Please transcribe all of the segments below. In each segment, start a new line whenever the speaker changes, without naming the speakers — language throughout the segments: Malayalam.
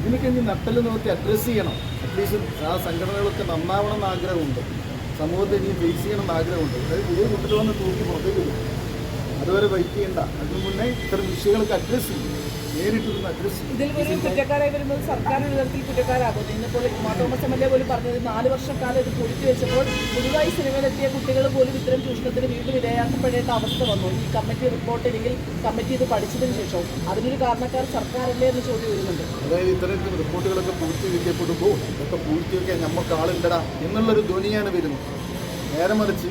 ഇതിനൊക്കെ ഇനി നട്ടൽ നോക്കി അഡ്രസ്സ് ചെയ്യണം. അറ്റ്ലീസ്റ്റ് ആ സംഘടനകളൊക്കെ നന്നാവണം എന്ന് ആഗ്രഹമുണ്ട്. സമൂഹത്തെ ഇനി ഫേസ് ചെയ്യണം എന്ന് ആഗ്രഹമുണ്ട്. അതായത് പുതിയ കുട്ടികൾ വന്ന് തൂക്കി പുറത്തേക്ക് വരും അതുവരെ വെയിറ്റ് ചെയ്യണ്ട. അതിന് മുന്നേ ഇത്തരം വിഷയങ്ങളൊക്കെ അഡ്രസ്സ് അഡ്രസ്സ് ചെയ്യും
ഇതിൽ ഒരു കുറ്റക്കാരായി വരുന്നത് സർക്കാർ വിധത്തിൽ കുറ്റക്കാരാകുന്നു. ഇന്നിപ്പോൾ Kumar Thomas M L A പോലും പറഞ്ഞത് നാല് വർഷക്കാലം ഇത് പൊളിച്ചു വെച്ചപ്പോൾ പുതുതായി സിനിമയിലെത്തിയ കുട്ടികൾ പോലും ഇത്തരം ചൂഷണത്തിന് വീണ്ടും ഇരയാക്കപ്പെടേണ്ട അവസ്ഥ വന്നു. ഈ കമ്മിറ്റി റിപ്പോർട്ട് അല്ലെങ്കിൽ കമ്മിറ്റി ഇത് പഠിച്ചതിന് ശേഷം അതിനൊരു കാരണക്കാർ സർക്കാരല്ലേ എന്ന് ചോദ്യം വരുന്നുണ്ട്.
അതായത് ഇത്തരത്തിൽ റിപ്പോർട്ടുകളൊക്കെ പൂർത്തീകരിക്കപ്പെടുമ്പോൾ ഇതൊക്കെ പൂർത്തിവെക്കാൻ നമുക്ക് ആളുണ്ടടാ എന്നുള്ളൊരു ധ്വനിയാണ് വരുന്നത്. നേരെ മറിച്ച്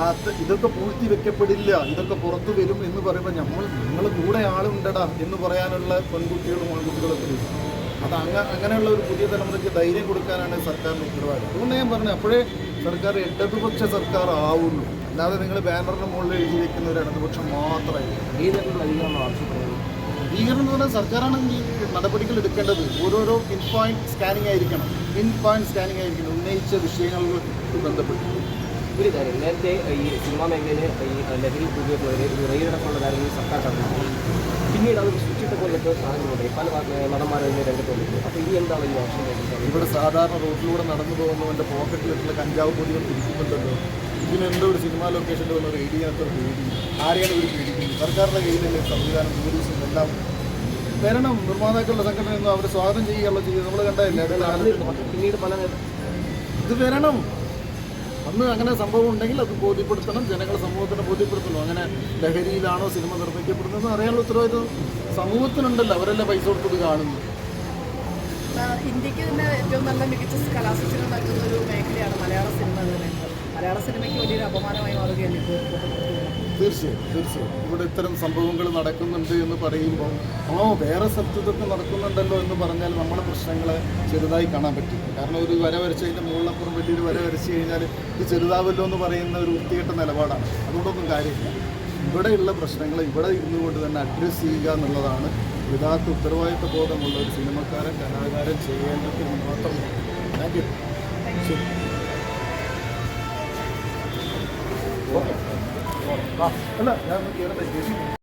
ആ ഇതൊക്കെ പൂഴ്ത്തി വെക്കപ്പെടില്ല. ഇതൊക്കെ പുറത്തു വരും എന്ന് പറയുമ്പോൾ നമ്മൾ നിങ്ങൾ കൂടെ ആളുണ്ടടാ എന്ന് പറയാനുള്ള പെൺകുട്ടികളും ആൺകുട്ടികളൊക്കെ അത് അങ്ങ അങ്ങനെയുള്ള ഒരു പുതിയ തലമുറയ്ക്ക് ധൈര്യം കൊടുക്കാനാണ് സർക്കാർ ഉത്തരവാദിത്തം. അതുകൊണ്ട് ഞാൻ പറഞ്ഞു അപ്പോഴേ സർക്കാർ ഇടതുപക്ഷ സർക്കാർ ആവുള്ളൂ അല്ലാതെ നിങ്ങൾ ബാനറിന് മുകളിൽ എഴുതി വെക്കുന്ന ഒരു ഇടതുപക്ഷം
മാത്രമായി ഏതെങ്കിലും അധികമാണ് ആവശ്യപ്പെടുന്നത്
ഭീകരണം എന്ന് പറഞ്ഞാൽ സർക്കാരാണ് ഈ നടപടികൾ എടുക്കേണ്ടത്. ഓരോരോ പിൻ പോയിന്റ് സ്കാനിങ് ആയിരിക്കണം. പിൻ പോയിന്റ് സ്കാനിങ് ആയിരിക്കണം. ഉന്നയിച്ച വിഷയങ്ങൾക്ക് ബന്ധപ്പെട്ട്.
ഒരു കാര്യം. നേരത്തെ ഈ സിനിമാ മേഖലയിൽ ഈ ലഹരി ഉപയോഗിക്കുന്നവരെ ഒരു റെയിൽ അടക്കമുള്ള കാര്യങ്ങൾ സർക്കാർ കടന്നു പിന്നീട് അവർ സൂക്ഷിച്ച പോലത്തെ സാഹചര്യമുണ്ട് പല നടന്മാരും അതിന് രംഗത്ത് വന്നിട്ടുണ്ട് അപ്പോൾ ഇനി എന്താണ് ഈ ആക്ഷൻ
ഇവിടെ സാധാരണ റോഡിലൂടെ നടന്നു പോകുന്നവന്റെ പോക്കറ്റിലിട്ടുള്ള കഞ്ചാവ് പൊടികൾ പിടിക്കുന്നുണ്ടല്ലോ. ഇതിനെന്തോ ഒരു സിനിമാ ലൊക്കേഷനിൽ വന്ന റെയ്ഡ് ചെയ്യാത്ത പേടി. ആരെയാണ് ഇവർ പേടിക്കുന്നത്? സർക്കാരിന്റെ കയ്യിലല്ലേ സംവിധാനം പോലീസും എല്ലാം? വരണം. നിർമ്മാതാക്കളുടെ സംഘടനയൊന്നും അവർ സ്വാഗതം ചെയ്യുകയുള്ള ചെയ്യുന്നത്. നമ്മൾ കണ്ടതല്ലേ
പിന്നീട് പല
ഇത് വരണം. അന്ന് അങ്ങനെ സംഭവം ഉണ്ടെങ്കിൽ അത് ബോധ്യപ്പെടുത്തണം ജനങ്ങൾ സമൂഹത്തിന് ബോധ്യപ്പെടുത്തണം. അങ്ങനെ ലഹരിയിലാണോ സിനിമ നിർമ്മിക്കപ്പെടുന്നത് അറിയാനുള്ള ഉത്തരവാദിത്വം സമൂഹത്തിനുണ്ടല്ലോ. അവരെല്ലാം പൈസ കൊടുത്തത് കാണുന്നു.
ഇന്ത്യയ്ക്ക് തന്നെ ഏറ്റവും നല്ല മികച്ച കലാസൂചന നൽകുന്ന ഒരു മേഖലയാണ് മലയാള സിനിമ എന്ന് പറയുന്നത്. മലയാള സിനിമയ്ക്ക് വലിയൊരു അപമാനമായി മാറുകയാണ് ഇപ്പോൾ.
തീർച്ചയായും തീർച്ചയായും. ഇവിടെ ഇത്തരം സംഭവങ്ങൾ നടക്കുന്നുണ്ട് എന്ന് പറയുമ്പോൾ ഓ വേറെ സ്ഥലത്തൊക്കെ നടക്കുന്നുണ്ടല്ലോ എന്ന് പറഞ്ഞാൽ നമ്മുടെ പ്രശ്നങ്ങളെ ചെറുതായി കാണാൻ പറ്റില്ല കാരണം ഒരു വര വരച്ചതിന്റെ മുകളിലപ്പുറം വലിയൊരു വര വരച്ച് കഴിഞ്ഞാൽ ഇത് ചെറുതാവല്ലോ എന്ന് പറയുന്ന ഒരു വൃത്തികെട്ട നിലപാടാണ്. അതുകൊണ്ടൊന്നും കാര്യമില്ല. ഇവിടെയുള്ള പ്രശ്നങ്ങൾ ഇവിടെ ഇരുന്നു കൊണ്ട് തന്നെ അഡ്രസ്സ് ചെയ്യുക എന്നുള്ളതാണ് യഥാർത്ഥ ഉത്തരവാദിത്വ ബോധമുള്ള ഒരു സിനിമക്കാരൻ കലാകാരൻ ചെയ്യേണ്ടത് മാത്രം താങ്ക് യു ശരി. ഓക്കെ. അല്ല ഞാൻ